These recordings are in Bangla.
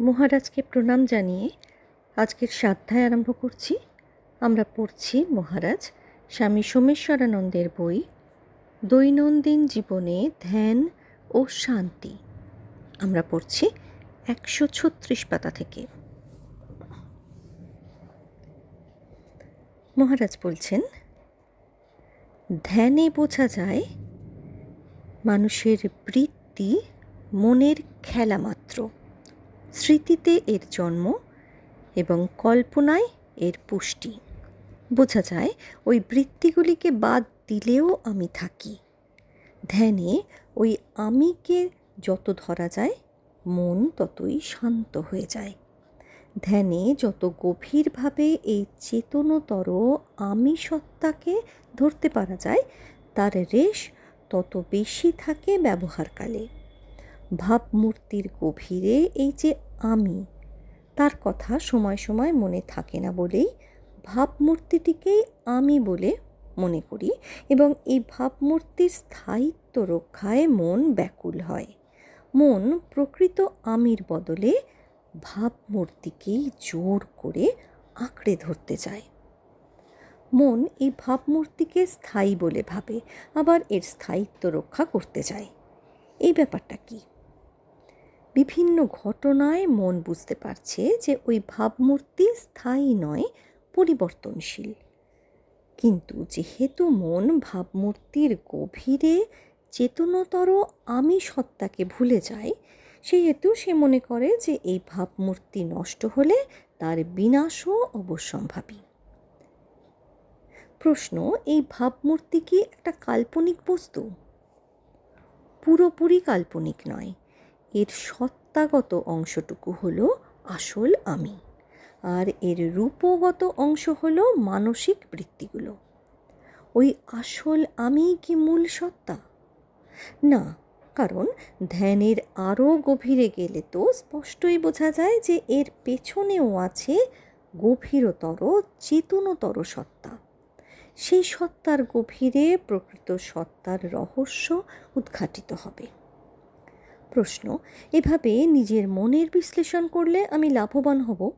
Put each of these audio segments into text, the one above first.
মহারাজকে প্রণাম জানিয়ে আজকের সাধ্যায় আরম্ভ করছি। আমরা পড়ছি মহারাজ স্বামী সোমেশ্বরানন্দের বই, দৈনন্দিন জীবনে ধ্যান ও শান্তি। আমরা পড়ছি একশো ছত্রিশ পাতা থেকে। মহারাজ বলছেন, ধ্যানে বোঝা যায় মানুষের বৃত্তি মনের খেলা স্মৃতিতে এর জন্ম এবং কল্পনায় এর পুষ্টি। বোঝা যায়, ওই বৃত্তিগুলিকে বাদ দিলেও আমি থাকি। ধ্যানে ওই আমিকে যত ধরা যায়, মন ততই শান্ত হয়ে যায়। ধ্যানে যত গভীরভাবে এই চেতনতর আমি সত্তাকে ধরতে পারা যায়, তার রেশ তত বেশি থাকে ব্যবহারকালে। ভাবমূর্তির গভীরে এই যে আমি, তার কথা সময় সময় মনে থাকে না বলেই ভাবমূর্তিটিকেই আমি বলে মনে করি এবং এই ভাবমূর্তির স্থায়িত্ব রক্ষায় মন ব্যাকুল হয়। মন প্রকৃত আমির বদলে ভাবমূর্তিকেই জোর করে আঁকড়ে ধরতে চায়। মন এই ভাবমূর্তিকে স্থায়ী বলে ভাবে, আবার এর স্থায়িত্ব রক্ষা করতে চায়। এই ব্যাপারটা কী? বিভিন্ন ঘটনায় মন বুঝতে পারছে যে ওই ভাবমূর্তি স্থায়ী নয়, পরিবর্তনশীল। কিন্তু যেহেতু মন ভাবমূর্তির গভীরে চেতনতর আমি সত্তাকে ভুলে যায়, সেহেতু সে মনে করে যে এই ভাবমূর্তি নষ্ট হলে তার বিনাশও অবশ্যম্ভাবী প্রশ্ন, এই ভাবমূর্তি কি একটা কাল্পনিক বস্তু? পুরোপুরি কাল্পনিক নয়। এর সত্তাগত অংশটুকু হলো আসল আমি। আর এর রূপগত অংশ হলো মানসিক বৃত্তিগুলো। ওই আসল আমি কি মূল সত্তা? না, কারণ ধ্যানের আরও গভীরে গেলে তো স্পষ্টই বোঝা যায় যে এর পেছনেও আছে গভীরতর, চেতনতর সত্তা। সেই সত্তার গভীরে প্রকৃত সত্তার রহস্য উদ্ঘাটিত হবে। প্রশ্ন, এভাবে নিজের মনের বিশ্লেষণ করলে আমি লাভবান হব?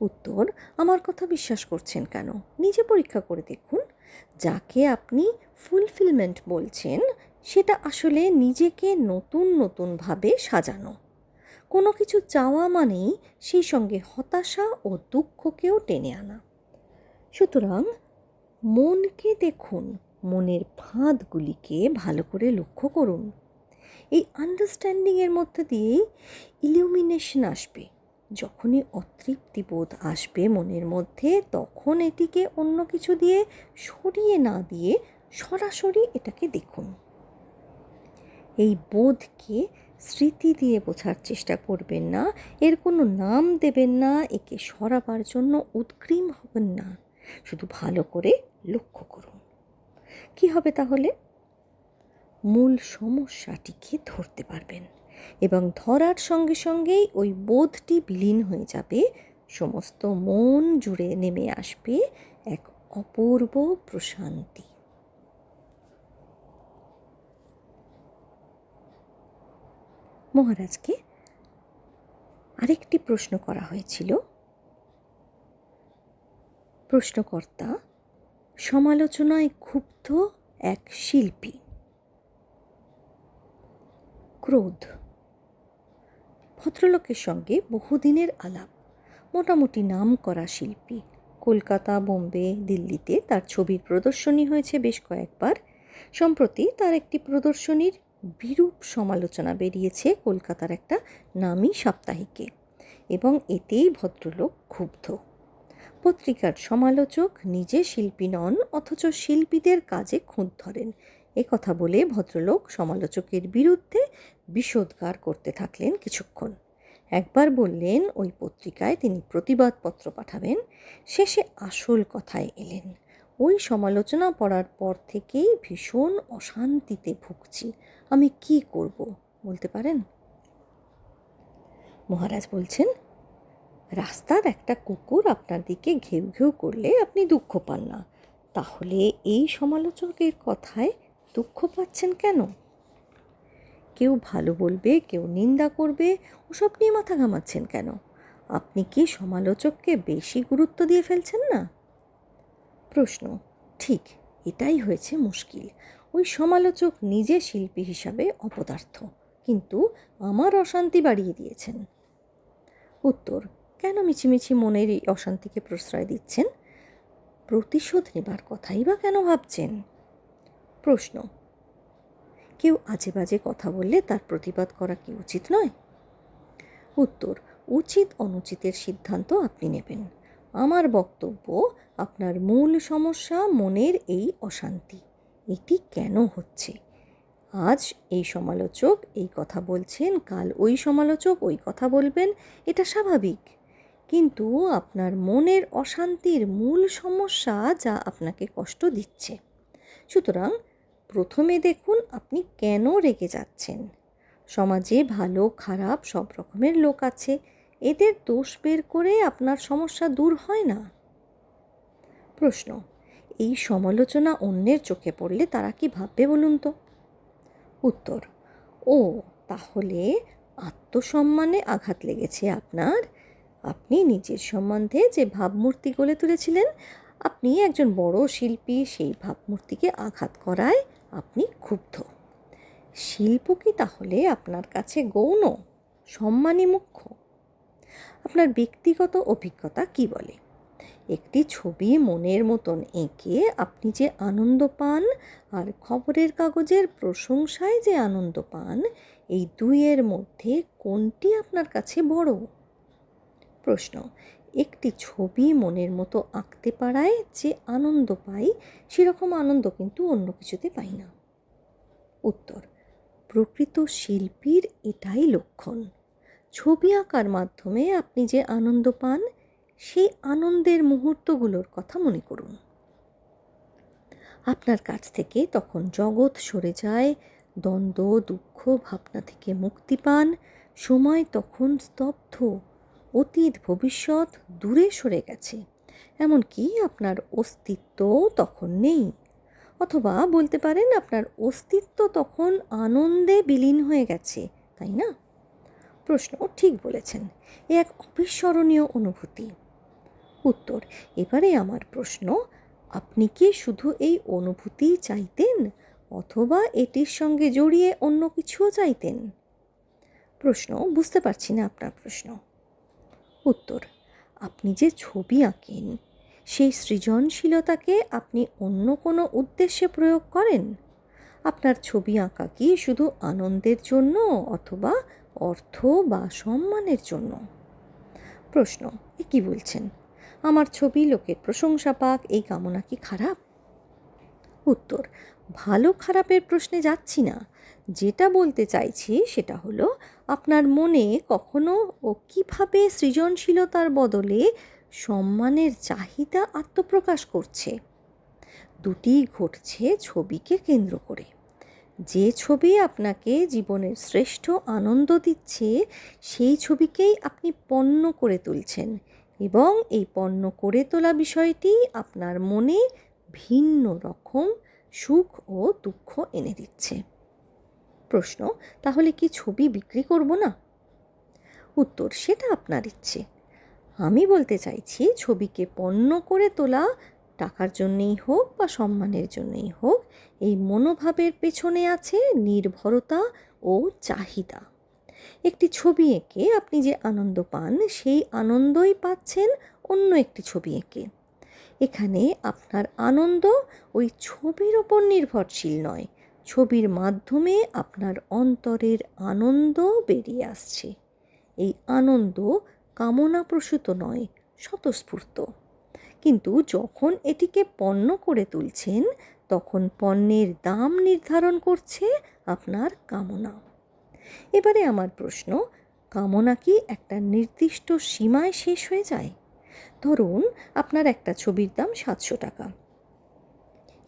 উত্তর, আমার কথা বিশ্বাস করছেন কেন? নিজে পরীক্ষা করে দেখুন। যাকে আপনি ফুলফিলমেন্ট বলছেন, সেটা আসলে নিজেকে নতুন নতুনভাবে সাজানো। কোনো কিছু চাওয়া মানেই সেই সঙ্গে হতাশা ও দুঃখকেও টেনে আনা। সুতরাং, মনকে দেখুন, মনের ফাঁদগুলিকে ভালো করে লক্ষ্য করুন। এই আন্ডারস্ট্যান্ডিংয়ের মধ্যে দিয়েই ইলিউমিনেশন আসবে। যখনই অতৃপ্তি বোধ আসবে মনের মধ্যে, তখন এটিকে অন্য কিছু দিয়ে সরিয়ে না দিয়ে সরাসরি এটাকে দেখুন। এই বোধকে স্মৃতি দিয়ে বোঝার চেষ্টা করবেন না, এর কোনো নাম দেবেন না, একে সরাবার জন্য উৎক্রিম হবেন না। শুধু ভালো করে লক্ষ্য করুন। কি হবে তাহলে? মূল সমস্যাটিকে ধরতে পারবেন এবং ধরার সঙ্গে সঙ্গেই ওই বোধটি বিলীন হয়ে যাবে। সমস্ত মন জুড়ে নেমে আসবে এক অপূর্ব প্রশান্তি। মহারাজকে আরেকটি প্রশ্ন করা হয়েছিল। প্রশ্নকর্তা, সমালোচনায় ক্ষুব্ধ এক শিল্পী। ক্রোধ। ভদ্রলোকের সঙ্গে বহুদিনের আলাপ। মোটামুটি নাম করা শিল্পী। কলকাতা, বোম্বে, দিল্লিতে তার ছবির প্রদর্শনী হয়েছে বেশ কয়েকবার। সম্প্রতি তার একটি প্রদর্শনীর বিরূপ সমালোচনা বেরিয়েছে কলকাতার একটা নামী সাপ্তাহিকে এবং এতেই ভদ্রলোক ক্ষুব্ধ। পত্রিকার সমালোচক নিজে শিল্পী নন, অথচ শিল্পীদের কাজে খুঁত ধরেন। কথা বলে ভদ্রলোক সমালোচকের বিরুদ্ধে বিষোদ্গার করতে থাকলেন কিছুক্ষণ। একবার বললেন, ওই পত্রিকায় তিনি প্রতিবাদপত্র পাঠাবেন। শেষে আসল কথায় এলেন। ওই সমালোচনা পড়ার পর থেকেই ভীষণ অশান্তিতে ভুগছি। আমি কি করব, বলতে পারেন? মহারাজ বলছেন, রাস্তার একটা কুকুর আপনার দিকে ঘেউ ঘেউ করলে আপনি দুঃখ পান না। তাহলে এই সমালোচকের কথায় দুঃখ পাচ্ছেন কেন? কেউ ভালো বলবে, কেউ নিন্দা করবে, ওসব নিয়ে মাথা ঘামাচ্ছেন কেন? আপনি কি সমালোচককে বেশি গুরুত্ব দিয়ে ফেলছেন না? প্রশ্ন, ঠিক, এটাই হয়েছে মুশকিল। ওই সমালোচক নিজে শিল্পী হিসাবে অপদার্থ, কিন্তু আমার অশান্তি বাড়িয়ে দিয়েছেন। উত্তর, কেন মিছিমিছি মনের এই অশান্তিকে প্রশ্রয় দিচ্ছেন? প্রতিশোধ নেবার কথাই বা কেন ভাবছেন? প্রশ্ন। কেউ আজে বাজে কথা বললে তার প্রতিবাদ করা কি উচিত নয়? উত্তর, উচিত অনুচিতের সিদ্ধান্ত আপনি নেবেন। আমার বক্তব্য, আপনার মূল সমস্যা, মনের এই অশান্তি। এটি কেন হচ্ছে? আজ এই সমালোচক এই কথা বলছেন, কাল ওই সমালোচক ওই কথা বলবেন, এটা স্বাভাবিক। কিন্তু আপনার মনের অশান্তির মূল সমস্যা যা আপনাকে কষ্ট দিচ্ছে। সুতরাং প্রথমে দেখুন আপনি কেন রেগে যাচ্ছেন। সমাজে ভালো, খারাপ সব রকমের লোক আছে। এদের দোষ বের করে আপনার সমস্যা দূর হয় না। প্রশ্ন, এই সমালোচনা অন্যের চোখে পড়লে তারা কি ভাববে বলুন তো? উত্তর, ও, তাহলে আত্মসম্মানে আঘাত লেগেছে আপনার। আপনি নিজের সম্বন্ধে যে ভাবমূর্তি গড়ে তুলেছিলেন, আপনি একজন বড় শিল্পী সেই ভাবমূর্তিকে আঘাত করায় আপনি ক্ষুব্ধ। শিল্প কি তাহলে আপনার কাছে গৌণ, সম্মানী মুখ্য? আপনার ব্যক্তিগত অভিজ্ঞতা কি বলে? একটি ছবি মনের মতন এঁকে আপনি যে আনন্দ পান আর খবরের কাগজের প্রশংসায় যে আনন্দ পান, এই দুইয়ের মধ্যে কোনটি আপনার কাছে বড়? প্রশ্ন একটি ছবি মনের মতো আঁকতে পারায় যে আনন্দ পাই, সেরকম আনন্দ কিন্তু অন্য কিছুতে পাই না। উত্তর, প্রকৃত শিল্পীর এটাই লক্ষণ। ছবি আঁকার মাধ্যমে আপনি যে আনন্দ পান, সেই আনন্দের মুহূর্তগুলোর কথা মনে করুন। আপনার কাছ থেকে তখন জগৎ সরে যায়, দ্বন্দ্ব, দুঃখ, ভাবনা থেকে মুক্তি পান, সময় তখন স্তব্ধ। অতীত ভবিষ্যৎ দূরে সরে গেছে। এমনকি আপনার অস্তিত্ব তখন নেই। অথবা বলতে পারেন আপনার অস্তিত্ব তখন আনন্দে বিলীন হয়ে গেছে, তাই না? প্রশ্ন ঠিক বলেছেন। এ এক অবিস্মরণীয় অনুভূতি। উত্তর, এবারে আমার প্রশ্ন, আপনি কি শুধু এই অনুভূতি চাইতেন, অথবা এটির সঙ্গে জড়িয়ে অন্য কিছুও চাইতেন? প্রশ্ন, বুঝতে পারছি না আপনার প্রশ্ন। উত্তর, আপনি যে ছবি আঁকেন, সেই সৃজনশীলতাকে আপনি অন্য কোনো উদ্দেশ্যে প্রয়োগ করেন? আপনার ছবি আঁকা কি শুধু আনন্দের জন্য অথবা অর্থ বা সম্মানের জন্য? প্রশ্ন, এ কী বলছেন? আমার ছবি লোকের প্রশংসা পাক, এই কামনা কি খারাপ? উত্তর ভালো খারাপের প্রশ্নে যাচ্ছি না। যেটা বলতে চাইছি সেটা হলো, আপনার মনে কখনো ও কীভাবে সৃজনশীলতার বদলে সম্মানের চাহিদা আত্মপ্রকাশ করছে? দুটি ঘটছে ছবিকে কেন্দ্র করে। যে ছবি আপনাকে জীবনের শ্রেষ্ঠ আনন্দ দিচ্ছে, সেই ছবিকেই আপনি পণ্য করে তুলছেন এবং এই পণ্য করে তোলা বিষয়টি আপনার মনে ভিন্ন রকম সুখ ও দুঃখ এনে দিচ্ছে। প্রশ্ন, তাহলে কি ছবি বিক্রি করব না? উত্তর, সেটা আপনার ইচ্ছে। আমি বলতে চাইছি, ছবিকে পণ্য করে তোলা টাকার জন্যেই হোক বা সম্মানের জন্যেই হোক, এই মনোভাবের পেছনে আছে নির্ভরতা ও চাহিদা। একটি ছবি এঁকে আপনি যে আনন্দ পান, সেই আনন্দই পাচ্ছেন অন্য একটি ছবি এঁকে। এখানে আপনার আনন্দ ওই ছবির ওপর নির্ভরশীল নয়, ছবির মাধ্যমে আপনার অন্তরের আনন্দ বেরিয়ে আসছে। এই আনন্দ কামনাপ্রসূত নয়, স্বতঃস্ফূর্ত। কিন্তু যখন এটিকে পণ্য করে তুলছেন, তখন পণ্যের দাম নির্ধারণ করছে আপনার কামনা। এবারে আমার প্রশ্ন, কামনা কি একটা নির্দিষ্ট সীমায় শেষ হয়ে যায়? ধরুন আপনার একটা ছবির দাম সাতশো টাকা।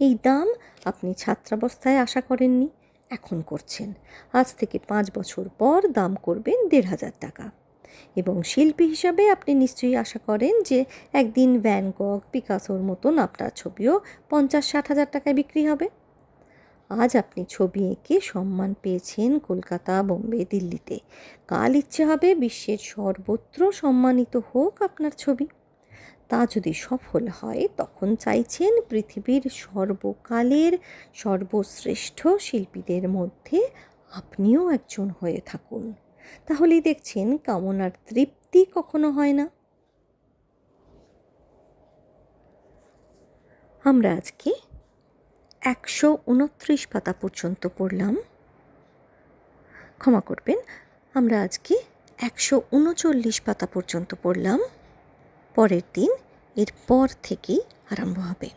এই দাম আপনি ছাত্রাবস্থায় আশা করেননি, এখন করছেন। আজ থেকে পাঁচ বছর পর দাম করবেন দেড় হাজার টাকা। এবং শিল্পী হিসাবে আপনি নিশ্চয়ই আশা করেন যে একদিন ভ্যান কক পিকাসোর মতন আপনার ছবিও পঞ্চাশ ষাট হাজার টাকায় বিক্রি হবে। আজ আপনি ছবি এঁকে সম্মান পেয়েছেন কলকাতা, বোম্বে, দিল্লিতে। কাল ইচ্ছে হবে বিশ্বের সর্বত্র সম্মানিত হোক আপনার ছবি। তা যদি সফল হয়, তখন চাইছেন পৃথিবীর সর্বকালের সর্বশ্রেষ্ঠ শিল্পীদের মধ্যে আপনিও একজন হয়ে থাকুন। তাহলেই দেখছেন কামনার তৃপ্তি কখনো হয় না। আমরা আজকে একশো উনত্রিশ পাতা পর্যন্ত পড়লাম। ক্ষমা করবেন, আমরা আজকে একশো উনচল্লিশ পাতা পর্যন্ত পড়লাম। পরের দিন এর পর থেকেই আরম্ভ হবে।